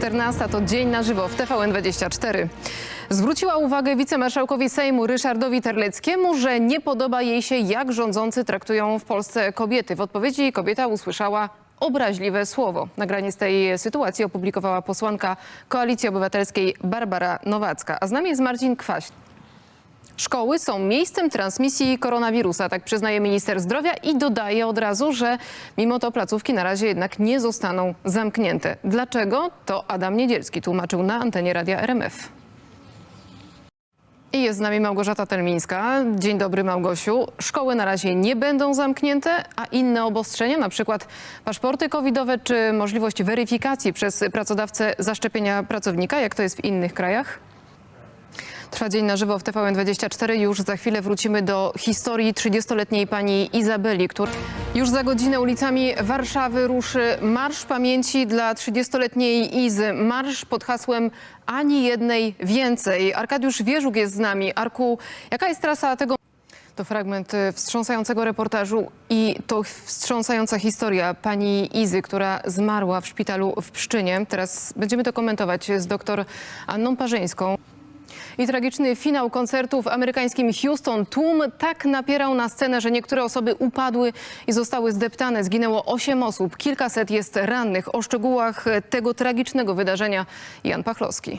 14 to dzień na żywo w TVN24. Zwróciła uwagę wicemarszałkowi Sejmu Ryszardowi Terleckiemu, że nie podoba jej się, jak rządzący traktują w Polsce kobiety. W odpowiedzi kobieta usłyszała obraźliwe słowo. Nagranie z tej sytuacji opublikowała posłanka Koalicji Obywatelskiej Barbara Nowacka. A z nami jest Marcin Kwaś. Szkoły są miejscem transmisji koronawirusa, tak przyznaje minister zdrowia i dodaje od razu, że mimo to placówki na razie jednak nie zostaną zamknięte. Dlaczego? To Adam Niedzielski tłumaczył na antenie radia RMF. I jest z nami Małgorzata Telmińska. Dzień dobry Małgosiu. Szkoły na razie nie będą zamknięte, a inne obostrzenia, na przykład paszporty covidowe czy możliwość weryfikacji przez pracodawcę zaszczepienia pracownika, jak to jest w innych krajach? Trwa dzień na żywo w TVN24. Już za chwilę wrócimy do historii 30-letniej pani Izabeli, która już za godzinę ulicami Warszawy ruszy Marsz Pamięci dla 30-letniej Izy. Marsz pod hasłem Ani jednej więcej. Arkadiusz Wierzuk jest z nami. Arku, jaka jest trasa tego... To fragment y, wstrząsającego reportażu i to wstrząsająca historia pani Izy, która zmarła w szpitalu w Pszczynie. Teraz będziemy to komentować z doktor Anną Parzyńską. I tragiczny finał koncertu w amerykańskim Houston. Tłum tak napierał na scenę, że niektóre osoby upadły i zostały zdeptane. Zginęło osiem osób, kilkaset jest rannych. O szczegółach tego tragicznego wydarzenia Jan Pachlowski.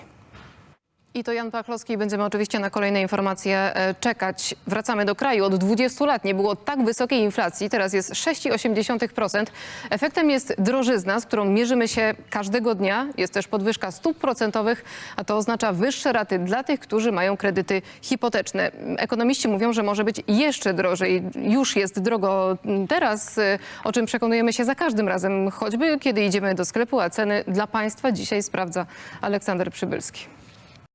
I to Jan Pachlowski. Będziemy oczywiście na kolejne informacje e, czekać. Wracamy do kraju. Od 20 lat nie było tak wysokiej inflacji. Teraz jest 6,8%. Efektem jest drożyzna, z którą mierzymy się każdego dnia. Jest też podwyżka stóp procentowych, a to oznacza wyższe raty dla tych, którzy mają kredyty hipoteczne. Ekonomiści mówią, że może być jeszcze drożej. Już jest drogo teraz, e, o czym przekonujemy się za każdym razem, choćby kiedy idziemy do sklepu, a ceny dla państwa dzisiaj sprawdza Aleksander Przybylski.